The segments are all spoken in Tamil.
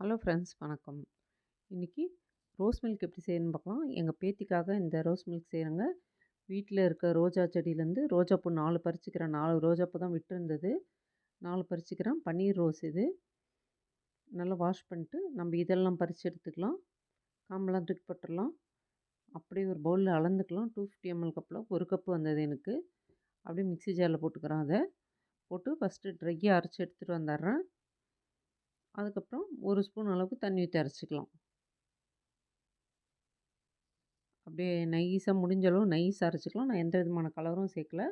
ஹலோ ஃப்ரெண்ட்ஸ் வணக்கம். இன்றைக்கி ரோஸ் மில்க் எப்படி செய்யணும்னு பார்க்கலாம். எங்கள் பேத்திக்காக இந்த ரோஸ் மில்க் செய்கிறேங்க வீட்டில் இருக்க ரோஜா செடியிலேருந்து ரோஜாப்பூ நாலு பறிச்சுக்கிறேன். நாலு ரோஜாப்பூ தான் விட்டுருந்தது. நாலு பறிச்சுக்கிறேன். பன்னீர் ரோஸ் இது. நல்லா வாஷ் பண்ணிட்டு நம்ம இதெல்லாம் பறித்து எடுத்துக்கலாம். காம்பெல்லாம் தூக்கி போட்டுடலாம். அப்படியே ஒரு பவுலில் அளந்துக்கலாம். டூ ஃபிஃப்டி எம்எல் கப்பில் ஒரு கப்பு வந்தது எனக்கு. அப்படியே மிக்ஸி ஜாரில் போட்டுக்கிறேன் அதை. போட்டு ஃபஸ்ட்டு ட்ரையாக அரைச்சி எடுத்துகிட்டு வந்துடுறேன். அதுக்கப்புறம் ஒரு ஸ்பூன் அளவுக்கு தண்ணி ஊற்றி அரைச்சிக்கலாம். அப்படியே நைஸாக முடிஞ்ச அளவு நைஸ் அரைச்சிக்கலாம். நான் எந்த விதமான கலரும் சேர்க்கல.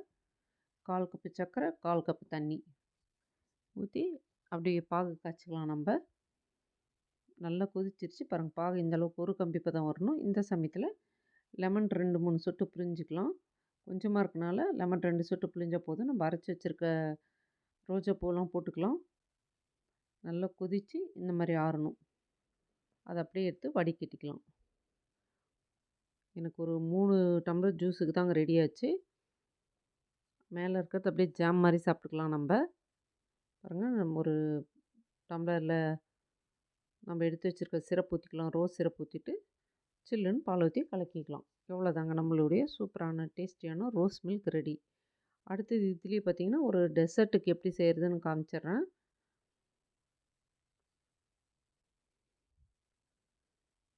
கால் கப்பு சர்க்கரை கால் கப்பு தண்ணி ஊற்றி அப்படியே பாகு காய்ச்சிக்கலாம் நம்ம. நல்லா கொதிச்சிருச்சு பாருங்கள் பாகு இந்த அளவுக்கு ஒரு கம்பிப்பை தான் வரணும். இந்த சமயத்தில் லெமன் ரெண்டு மூணு சொட்டு புரிஞ்சிக்கலாம் கொஞ்சமாக இருக்கனால லெமன் ரெண்டு சொட்டு புளிஞ்சால் போதும். நம்ம அரைச்சி வச்சுருக்க ரோஜா பூலாம் போட்டுக்கலாம். நல்லா கொதித்து இந்த மாதிரி ஆறணும். அதை அப்படியே எடுத்து வடிகட்டிக்கலாம். எனக்கு ஒரு மூணு டம்ளர் ஜூஸுக்கு தாங்க ரெடி ஆச்சு. மேலே இருக்கிறது அப்படியே ஜாம் மாதிரி சாப்பிட்டுக்கலாம் நம்ம. பாருங்கள் நம்ம ஒரு டம்ளரில் நம்ம எடுத்து வச்சுருக்க சிரப் ஊற்றிக்கலாம் ரோஸ் சிரப் ஊற்றிட்டு சில்லுன்னு பால் ஊற்றி கலக்கிக்கலாம். எவ்வளோதாங்க நம்மளுடைய சூப்பரான டேஸ்டியான ரோஸ் மில்க் ரெடி அடுத்தது இதுலேயே பார்த்திங்கன்னா ஒரு டெசர்ட்டுக்கு எப்படி செய்கிறதுன்னு காமிச்சிட்றேன்.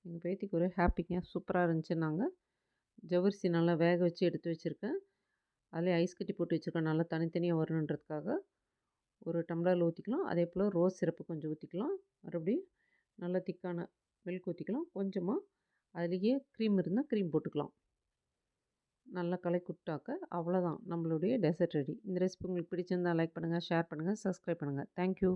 எங்கள் பேத்திக்கு ஒரே ஹாப்பிங்க. சூப்பராக இருந்துச்சு நாங்கள் ஜவரிசி நல்லா வேக வச்சு எடுத்து வச்சுருக்கேன். அதிலே ஐஸ் கட்டி போட்டு வச்சுருக்கேன். நல்லா தனித்தனியாக வரணுன்றதுக்காக. ஒரு டம்ளரில் ஊற்றிக்கலாம் அதே போல் ரோஸ் சிரப்பு கொஞ்சம் ஊற்றிக்கலாம் மறுபடியும் நல்லா திக்கான மில்க் ஊற்றிக்கலாம் கொஞ்சமாக அதுலேயே க்ரீம் இருந்தால் க்ரீம் போட்டுக்கலாம். நல்லா கலக்கி விட்டாக்க அவ்வளோதான் நம்மளுடைய டெசர்ட் ரெடி இந்த ரெசிபி உங்களுக்கு பிடிச்சிருந்தால் லைக் பண்ணுங்கள் ஷேர் பண்ணுங்கள் சப்ஸ்கிரைப் பண்ணுங்கள் தேங்க்யூ